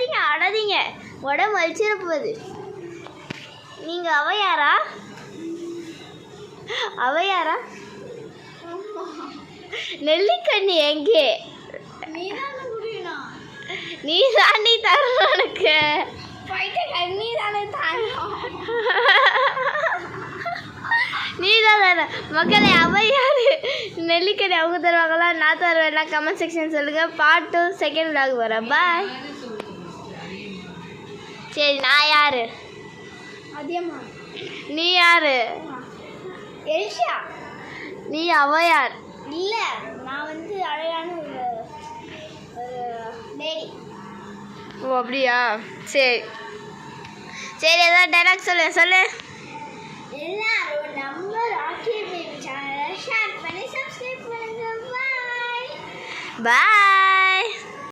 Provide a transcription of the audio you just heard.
ஆடாதீங்க ஆடாதீங்க உடம்பு வலிச்சிட போகுது நீங்கள் அவையாரா அவையாரா நெல்லிக்கண்ணி எங்கே? நீ நீ தாண்டி தரணும் எனக்கு கண்ணி தானே நீ தான் மக்களே அவையார் நெல்லிக்கண்ணி அவங்க தருவாங்களா? நான் தருவேன்னா கமெண்ட் செக்ஷன் சொல்லுங்கள் பார்ட் டூ செகண்ட் vlog வரேன் பாய் சரி நான் யாரு? நீ யாரு? எலிஷா நீ அவையார் இல்ல நான் வந்து அழகான ஒரு லேடி ஓ அப்படியா? சரி. சரி ஏதாவது டைலாக் சொல்லு சொல்லு. எல்லாரும் நம்ம ராக்கி பேபி சேனலை ஷேர் பண்ணி சப்ஸ்கிரைப் பண்ணுங்க. Bye bye